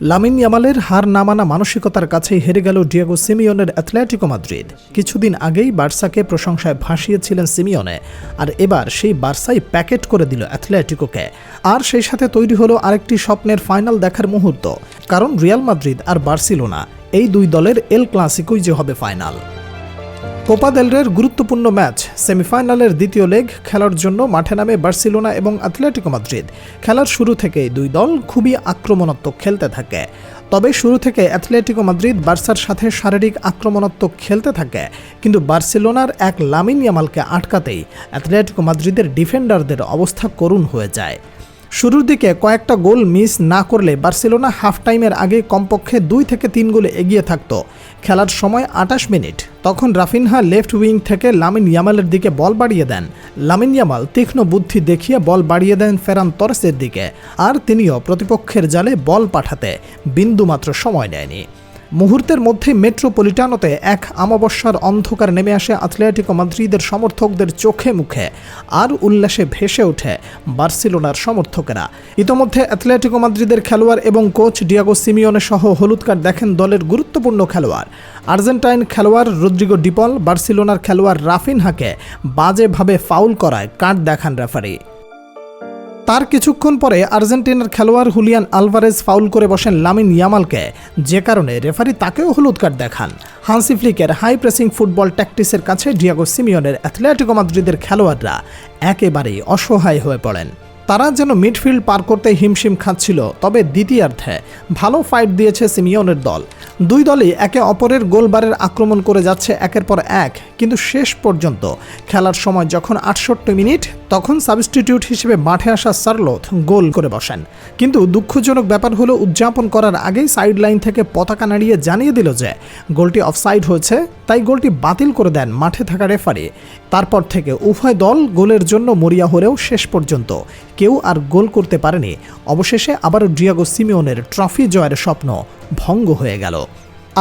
Lamine ইয়ামালের হার না মানা মানসিকতার কাছেই হেরে গেল ডিয়াগো সিমিওনের অ্যাথলেটিকো মাদ্রিদ। কিছুদিন আগেই বার্সাকে প্রশংসায় ভাসিয়েছিলেন সিমিয়নে, আর এবার সেই বার্সাই প্যাকেট করে দিল অ্যাথলেটিকোকে। আর সেই সাথে তৈরি হলো আরেকটি স্বপ্নের ফাইনাল দেখার মুহূর্ত, কারণ রিয়াল মাদ্রিদ আর বার্সিলোনা, এই দুই দলের এল ক্লাসিকোই যে হবে ফাইনাল। কোপা দেলরের গুরুত্বপূর্ণ ম্যাচ, সেমিফাইনালের দ্বিতীয় লেগ খেলার জন্য মাঠে নামে বার্সিলোনা এবং অ্যাথলেটিকো মাদ্রিদ। খেলার শুরু থেকে দুই দল খুবই আক্রমণাত্মক খেলতে থাকে। তবে শুরু থেকে অ্যাথলেটিকো মাদ্রিদ বার্সার সাথে শারীরিক আক্রমণাত্মক খেলতে থাকে, কিন্তু বার্সিলোনার এক লামিন ইয়ামালকে আটকাতেই অ্যাথলেটিকো মাদ্রিদের ডিফেন্ডারদের অবস্থা করুণ হয়ে যায়। শুরুর দিকে কয়েকটা গোল মিস না করলে বার্সেলোনা হাফ টাইমের আগে কমপক্ষে দুই থেকে তিন গোলে এগিয়ে থাকত। খেলার সময় আটাশ মিনিট। তখন রাফিনহা লেফট উইং থেকে লামিন ইয়ামালের দিকে বল বাড়িয়ে দেন। লামিন ইয়ামাল তীক্ষ্ণ বুদ্ধি দেখিয়ে বল বাড়িয়ে দেন ফেরান তরসের দিকে। আর তিনিও প্রতিপক্ষের জালে বল পাঠাতে বিন্দুমাত্র সময় নেয়নি। মুহূর্তের মধ্যে মেট্রোপলিটানোতে এক আমাবস্যার অন্ধকার নেমে আসে আথলেটিকো মাদ্রিদের সমর্থকদের চোখে মুখে। আর উল্লাসে ভেসে ওঠে বার্সেলোনার সমর্থকেরা। ইতোমধ্যে অ্যাথলেটিকো মাদ্রিদের খেলোয়াড় এবং কোচ ডিয়াগো সিমিওনে সহ হলুদ কার্ড দেখেন দলের গুরুত্বপূর্ণ খেলোয়াড়। আর্জেন্টাইন খেলোয়াড় রদ্রিগো ডিপল, বার্সেলোনার খেলোয়াড় রাফিনহাকে বাজেভাবে ফাউল করায় কার্ড দেখান রেফারি। তার কিছুক্ষণ পরে আর্জেন্টিনার খেলোয়াড় হুলিয়ান আলভারেজ ফাউল করে বসেন লামিন ইয়ামালকে। যে কারণে রেফারি তাকেও হলুদ কার্ড দেখান। হান্সি ফ্লিকের হাই প্রেসিং ফুটবল ট্যাকটিসের কাছে ডিয়াগো সিমিয়নের অ্যাথলেটিকো মাদ্রিদের খেলোয়াড়রা একেবারেই অসহায় হয়ে পড়েন। তারা যেন মিডফিল্ড পার করতে হিমশিম খাচ্ছিল, তবে দ্বিতীয়ার্ধে ভালো ফাইট দিয়েছে সিমিয়নের দল। দুই দলই একে অপরের গোলবারের আক্রমণ করে যাচ্ছে একের পর এক। কিন্তু শেষ পর্যন্ত খেলার সময় যখন আটষট্টি মিনিট, তখন সাবস্টিটিউট হিসেবে মাঠে আসা সার্লোথ গোল করে বসেন। কিন্তু দুঃখজনক ব্যাপার হলো, উদযাপন করার আগেই সাইড লাইন থেকে পতাকা নাড়িয়ে জানিয়ে দিল যে, গোলটি অফসাইড হয়েছে, তাই গোলটি বাতিল করে দেন মাঠে থাকা রেফারি। তারপর থেকে উভয় দল গোলের জন্য মরিয়া হলেও শেষ পর্যন্ত। কেউ আর গোল করতে পারেনি। অবশেষে আবারও ডিয়াগো সিমিওনের ট্রফি জয়ের স্বপ্ন ভঙ্গ হয়ে গেল।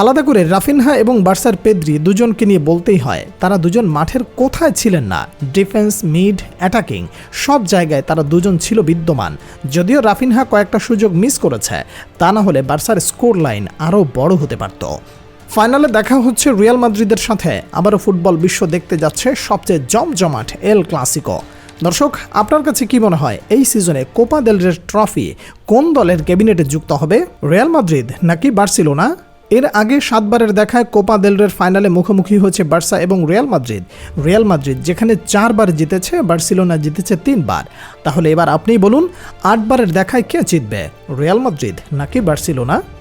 আলাদা করে রাফিনহা এবং বার্সার পেদ্রি দুজনকে নিয়ে বলতেই হয়, তারা দুজন মাঠের কোথায় ছিলেন না। ডিফেন্স, মিড, অ্যাটাকিং, সব জায়গায় তারা দুজন ছিল বিদ্যমান। যদিও রাফিনহা কয়েকটা সুযোগ মিস করেছে, তা না হলে বার্সার স্কোর লাইন আরও বড় হতে পারত। ফাইনালে দেখা হচ্ছে রিয়াল মাদ্রিদের সাথে, আবারও ফুটবল বিশ্ব দেখতে যাচ্ছে সবচেয়ে জমজমাট এল ক্লাসিকো। দর্শক, আপনার কাছে কি মনে হয়, এই সিজনে কোপা দেল রের ট্রফি কোন দলের ক্যাবিনেটে যুক্ত হবে, রিয়াল মাদ্রিদ নাকি বার্সিলোনা? এর আগে সাতবারের দেখায় কোপা দেলরের ফাইনালে মুখোমুখি হয়েছে বার্সা এবং রিয়াল মাদ্রিদ। রিয়াল মাদ্রিদ যেখানে চারবার জিতেছে, বার্সিলোনা জিতেছে তিনবার। তাহলে এবার আপনিই বলুন, আটবারের দেখায় কে জিতবে, রিয়াল মাদ্রিদ নাকি বার্সিলোনা?